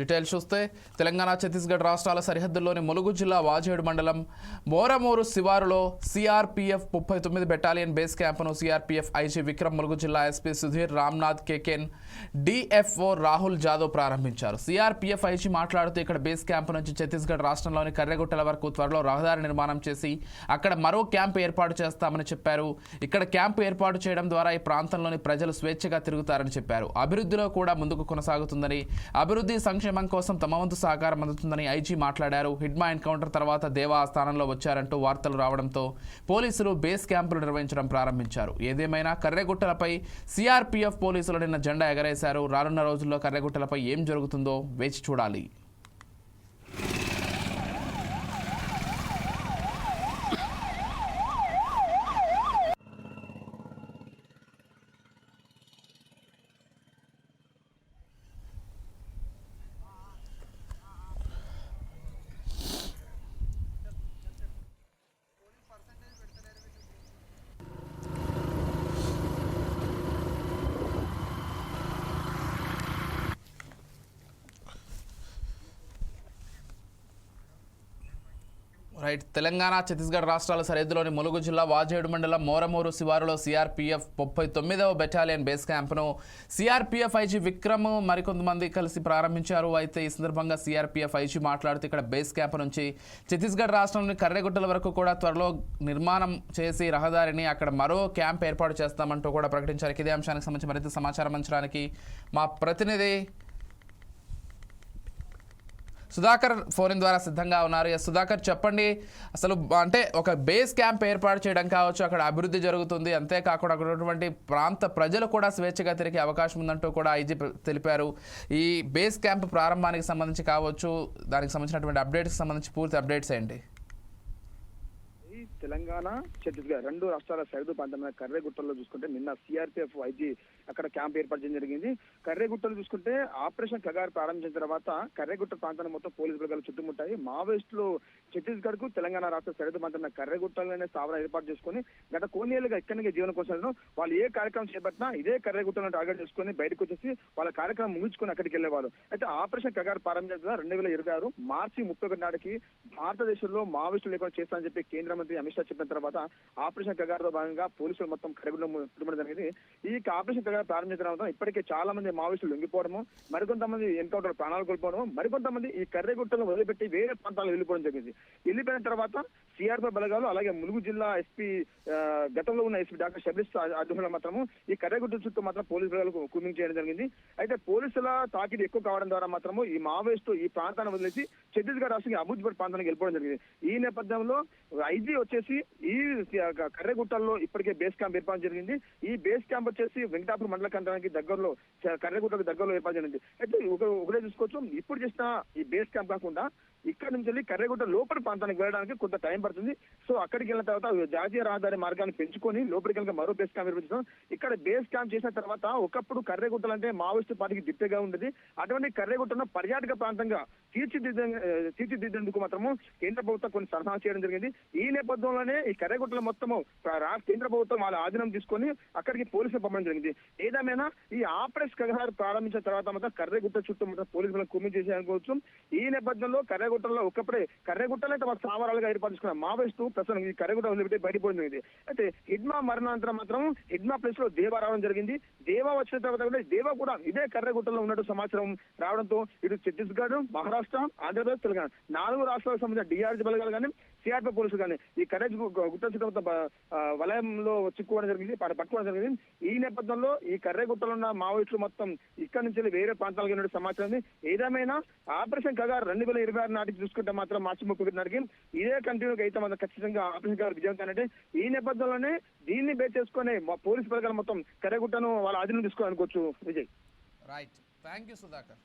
Details చూస్తే తెలంగాణ ఛత్తీస్గఢ్ రాష్ట్రాల సరిహద్దుల్లోని ములుగు జిల్లా వాజేడు మండలం మోరమూరు శివారులో సిఆర్పీఎఫ్ ముప్పై తొమ్మిది బెటాలియన్ బేస్ క్యాంపును సిఆర్పీఎఫ్ ఐజీ విక్రమ్ ములుగు జిల్లా ఎస్పీ సుధీర్ రామ్నాథ్ కేకెన్ డిఎఫ్ఓ రాహుల్ జాదవ్ ప్రారంభించారు. సిఆర్పీఎఫ్ ఐజీ మాట్లాడుతూ ఇక్కడ బేస్ క్యాంపు నుంచి ఛత్తీస్గఢ్ రాష్ట్రంలోని కర్రెగుట్టల వరకు త్వరలో రహదారి నిర్మాణం చేసి అక్కడ మరో క్యాంపు ఏర్పాటు చేస్తామని చెప్పారు. ఇక్కడ క్యాంపు ఏర్పాటు చేయడం ద్వారా ఈ ప్రాంతంలోని ప్రజలు స్వేచ్ఛగా తిరుగుతారని చెప్పారు. అభివృద్ధిలో కూడా ముందుకు కొనసాగుతుందని అభివృద్ధి సంక్షేమ కోసం తమ వంతు సహకారం అందుతుందని ఐజీ మాట్లాడారు. హిడ్మా ఎన్కౌంటర్ తర్వాత దేవా స్థానంలో వచ్చారంటూ వార్తలు రావడంతో పోలీసులు బేస్ క్యాంపులు నిర్వహించడం ప్రారంభించారు. ఏదేమైనా కర్రెగుట్టలపై సిఆర్పీఎఫ్ పోలీసులు నిన్న జెండా ఎగరేశారు. రానున్న రోజుల్లో కర్రెగుట్టలపై ఏం జరుగుతుందో వేచి చూడాలి. రైట్. తెలంగాణ ఛత్తీస్గఢ్ రాష్ట్రాల సరిహద్దులోని ములుగు జిల్లా వాజేడు మండలం మోరమూరు శివారులో సిఆర్పీఎఫ్ ముప్పై తొమ్మిదవ బెటాలియన్ బేస్ క్యాంపును సిఆర్పీఎఫ్ ఐజీ విక్రమ్ మరికొంతమంది కలిసి ప్రారంభించారు. అయితే ఈ సందర్భంగా సిఆర్పీఎఫ్ ఐజీ మాట్లాడుతూ ఇక్కడ బేస్ క్యాంప్ నుంచి ఛత్తీస్గఢ్ రాష్ట్రంలోని కర్రెగుట్టల వరకు కూడా త్వరలో నిర్మాణం చేసి రహదారిని అక్కడ మరో క్యాంప్ ఏర్పాటు చేస్తామంటూ కూడా ప్రకటించారు. ఇదే అంశానికి సంబంధించి మరింత సమాచారం అంచడానికి మా ప్రతినిధి సుధాకర్ ఫోన్ ద్వారా సిద్ధంగా ఉన్నారు. ఎస్ సుధాకర్ చెప్పండి అసలు అంటే ఒక బేస్ క్యాంప్ ఏర్పాటు చేయడం కావచ్చు అక్కడ అభివృద్ధి జరుగుతుంది అంతేకాకుండా అక్కడ ఉన్నటువంటి ప్రాంత ప్రజలు కూడా స్వేచ్ఛగా తిరిగే అవకాశం ఉందంటూ కూడా ఐజీ తెలిపారు. ఈ బేస్ క్యాంప్ ప్రారంభానికి సంబంధించి కావచ్చు దానికి సంబంధించినటువంటి అప్డేట్స్కి సంబంధించి పూర్తి అప్డేట్స్ ఏంటి? ఈ తెలంగాణ ఛత్తీస్గఢ్ రెండు రాష్ట్రాల సరిహద్దు ప్రాంతమైన కర్రేగుట్టలో చూసుకుంటే నిన్న సిఆర్పిఎఫ్ ఐజీ అక్కడ క్యాంప్ ఏర్పాటు చేయడం జరిగింది. కర్రేగుట్టలో చూసుకుంటే ఆపరేషన్ కగారు ప్రారంభించిన తర్వాత కర్రేగుట్ట ప్రాంతాన్ని మొత్తం పోలీసు బృగాలు చుట్టుముట్టాయి. మావోయిస్టులు ఛత్తీస్గఢ్కు తెలంగాణ రాష్ట్ర సరిహద్దు ప్రాంతమైన కర్రేగుట్టలోనే స్థావరం ఏర్పాటు చేసుకుని గత కొన్నేళ్ళుగా ఇక్కడికి జీవనం కోసం వాళ్ళు ఏ కార్యక్రమం చేపట్టినా ఇదే కర్రేగుట్టలను టార్గెట్ చేసుకుని బయటకు వచ్చేసి వాళ్ళ కార్యక్రమం ముగించుకుని అక్కడికి వెళ్ళేవారు. అయితే ఆపరేషన్ కగారు ప్రారంభించిన రెండు వేల ఇరవై ఆరు మార్చి ముప్పై ఒకటి నాటికి భారతదేశంలో మావోయిస్టులు లేకుండా చేస్తానని చెప్పి కేంద్ర మంత్రి అమిత్ షా చెప్పిన తర్వాత ఆపరేషన్ కగార్ భాగంగా పోలీసులు మొత్తం కరగుండం చుట్టుముట్టడం జరిగింది. ఈ ఆపరేషన్ కగార్ ప్రారంభించడం ఇప్పటికే చాలా మంది మావోయిస్టులు లొంగిపోవడము మరికొంతమంది ఎన్కౌంటర్ ప్రాణాలు కోల్పోవడం మరికొంతమంది ఈ కర్రెగుట్టలను వదిలిపెట్టి వేరే ప్రాంతాలకు వెళ్ళిపోవడం జరిగింది. వెళ్ళిపోయిన తర్వాత సిఆర్పీ బలగాలు అలాగే ములుగు జిల్లా ఎస్పీ గతంలో ఉన్న ఎస్పీ డాక్టర్ షబీస్ ఆధ్వర్యంలో మాత్రము ఈ కర్రెగుట్ట చుట్టూ మాత్రం పోలీసు బలగాలకు కూమింగ్ చేయడం జరిగింది. అయితే పోలీసుల తాకిడి ఎక్కువ కావడం ద్వారా మాత్రము ఈ మావోయిస్టు ఈ ప్రాంతాన్ని వదిలేసి ఛత్తీస్గఢ్ రాష్ట్రం అబుజ్గఢ్ ప్రాంతానికి వెళ్ళిపోవడం జరిగింది. ఈ నేపథ్యంలో ఐజీ వచ్చేసి ఈ కర్రెగుట్టల్లో ఇప్పటికే బేస్ క్యాంప్ ఏర్పాటు జరిగింది. ఈ బేస్ క్యాంప్ వచ్చేసి వెంకటాపురం మండల కేంద్రానికి దగ్గరలో కర్రగుట్టకు దగ్గరలో ఏర్పాటు జరిగింది అయితే ఒకటే చూసుకోవచ్చు ఇప్పుడు చేసిన ఈ బేస్ క్యాంప్ కాకుండా ఇక్కడ నుంచి వెళ్ళి కర్రగుట్ట లోపలి ప్రాంతానికి వెళ్ళడానికి కొంత టైం పడుతుంది. సో అక్కడికి వెళ్ళిన తర్వాత జాతీయ రహదారి మార్గాన్ని పెంచుకొని లోపలికి వెళ్ళి మరో బేస్ క్యాంప్ నిర్మించడం ఇక్కడ బేస్ క్యాంప్ చేసిన తర్వాత ఒకప్పుడు కర్రెగుట్టలు అంటే మావోయిస్టు పార్టీకి దిట్టగా ఉండేది. అటువంటి కర్రగుట్టను పర్యాటక ప్రాంతంగా తీర్చిదిద్ద తీర్చిదిద్దేందుకు మాత్రము కేంద్ర ప్రభుత్వం కొన్ని సలహా చేయడం జరిగింది. ఈ నేపథ్యంలోనే ఈ కర్రగుట్టలు మొత్తము కేంద్ర ప్రభుత్వం వాళ్ళ ఆధీనం తీసుకొని అక్కడికి పోలీసులు పంపడం జరిగింది. ఏదేమైనా ఈ ఆపరేషన్ కగహార్ ప్రారంభించిన తర్వాత మాత్రం కర్రెగుట్ట చుట్టూ మాత్రం పోలీసులను కుమ్మి చేసి అనుకోవచ్చు. ఈ నేపథ్యంలో కర్రెగుట్టలో ఒకప్పుడే కర్రెగుట్టలో తమ స్థావరాలుగా ఏర్పరచుకున్న చేసుకున్న మావోయిస్టు ప్రస్తుతం ఈ కర్రెగుట్ట వదిలిపెట్టి బయటపోవడం జరిగింది అయితే హిడ్మా మరణానంతరం మాత్రం హిడ్మా ప్లేస్లో దేవా రావడం జరిగింది. దేవా వచ్చిన తర్వాత కూడా దేవా కూడా ఇదే కర్రెగుట్టలో ఉన్నట్టు సమాచారం రావడంతో ఇటు ఛత్తీస్గఢ్ మహారాష్ట్ర ఆంధ్రప్రదేశ్ తెలంగాణ నాలుగు రాష్ట్రాలకు సంబంధించిన డిఆర్జీ బలగాలు కానీ సిఆర్పీ పోలీసులు కానీ ఈ కరెజ్ గుట్ట చుట్టూ వలయంలో చిక్కుకోవడం జరిగింది పట్టుకోవడం జరిగింది. ఈ నేపథ్యంలో ఈ కర్రెగుట్టలో ఉన్న మావోయిస్టులు మొత్తం ఇక్కడ నుంచి వేరే ప్రాంతాలకు వెళ్ళిన సమాచారం ఉంది. ఏదేమైనా ఆపరేషన్ కగార్ రెండు వేల ఇరవై ఆరు నాటికి చూసుకుంటే మాత్రం మార్చి ముప్పై నాటికి ఇదే కంటిన్యూగా అయితే మనం ఖచ్చితంగా ఆపరేషన్ కగార్ విజయం కానంటే ఈ నేపథ్యంలోనే దీన్ని బేస్ చేసుకుని మా పోలీసు బలగాలు మొత్తం కర్రెగుట్టను వాళ్ళ ఆధీనం తీసుకోవాలనుకోవచ్చు Vijay. Right thank you Sudhakar